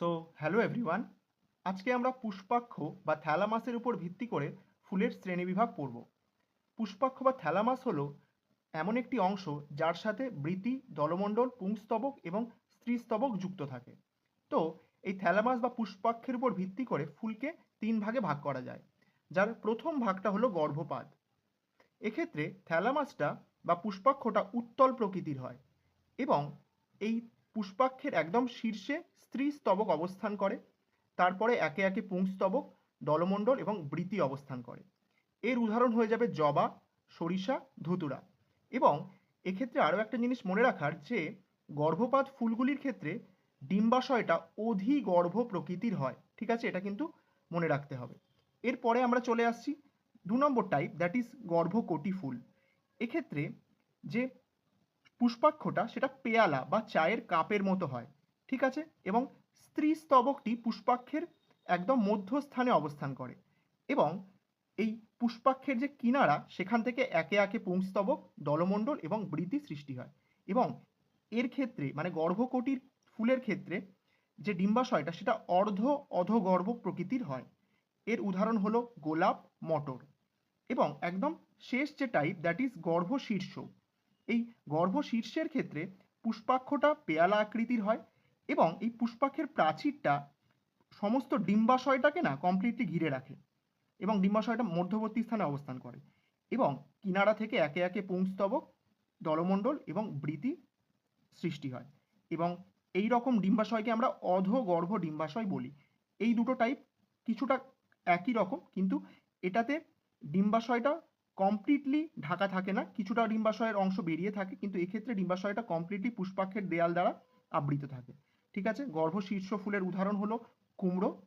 So hello everyone আজকে আমরা পুষ্পাক্ষ বা থ্যালামাসের উপর ভিত্তি করে ফুলের শ্রেণীবিভাগ পড়ব। পুষ্পাক্ষ বা থ্যালামাস হলো এমন একটি অংশ যার সাথে বৃতি দলমণ্ডল, পুংস্তবক এবং স্ত্রীস্তবক যুক্ত থাকে। তো, এই থ্যালামাস বা পুষ্পাক্ষের উপর ভিত্তি করে ফুলকে তিন ভাগে ভাগ করা যায়, যার প্রথম ভাগটা হলো গর্ভপাত। এক্ষেত্রে থ্যালামাসটা বা পুষ্পাক্ষটা উত্তল প্রকৃতির হয় এবং এই পুষ্পাক্ষের একদম শীর্ষে স্ত্রী স্তবক অবস্থান করে, তারপরে একে একে পুংস্তবক দলমণ্ডল এবং বৃতি অবস্থান করে। এর উদাহরণ হয়ে যাবে জবা, সরিষা, ধুতুরা। এবং এক্ষেত্রে আরও একটা জিনিস মনে রাখার যে, গর্ভপাত ফুলগুলির ক্ষেত্রে ডিম্বাশয়টা অধিগর্ভ প্রকৃতির হয়। ঠিক আছে? এটা কিন্তু মনে রাখতে হবে। এরপরে আমরা চলে আসছি দু নম্বর টাইপ দ্যাট ইজ গর্ভকটি ফুল। এক্ষেত্রে যে পুষ্পাক্ষটা সেটা পেয়ালা বা চায়ের কাপের মতো হয়, ঠিক আছে? এবং স্ত্রী স্তবকটি পুষ্পাক্ষের একদম মধ্যস্থানে অবস্থান করে এবং এই পুষ্পাক্ষের যে কিনারা সেখান থেকে একে একে পুংস্তবক দলমণ্ডল এবং বৃতি সৃষ্টি হয় এবং এর ক্ষেত্রে মানে গর্ভকটির ফুলের ক্ষেত্রে যে ডিম্বাশয়টা সেটা অর্ধ অধগর্ভ প্রকৃতির হয়। এর উদাহরণ হলো গোলাপ মটর এবং একদম শেষ যে টাইপ দ্যাট ইজ গর্ভশীর্ষ। এই গর্ভশীর্ষের ক্ষেত্রে পুষ্পাক্ষটা পেয়ালা আকৃতির হয় এবং এই পুষ্পাক্ষের প্রাচীরটা সমস্ত ডিম্বাশয়টাকে না কমপ্লিটলি ঘিরে রাখে এবং ডিম্বাশয়টা মধ্যবর্তী স্থানে অবস্থান করে এবং কিনারা থেকে একে একে পুংস্তবক, দলমণ্ডল এবং বৃতি সৃষ্টি হয় এবং এই রকম ডিম্বাশয়কে আমরা অধগর্ভ ডিম্বাশয় বলি। এই দুটো টাইপ কিছুটা একই রকম কিন্তু এটাতে ডিম্বাশয়টা কমপ্লিটলি ঢাকা থাকে না, কিছুটা ডিম্বাশয়ের অংশ বেরিয়ে থাকে, কিন্তু এক্ষেত্রে ডিম্বাশয়টা কমপ্লিটলি পুষ্পাক্ষের দেয়াল দ্বারা আবৃত থাকে। ঠিক আছে? গর্ভশীর্ষ ফুলের উদাহরণ হলো কুমড়ো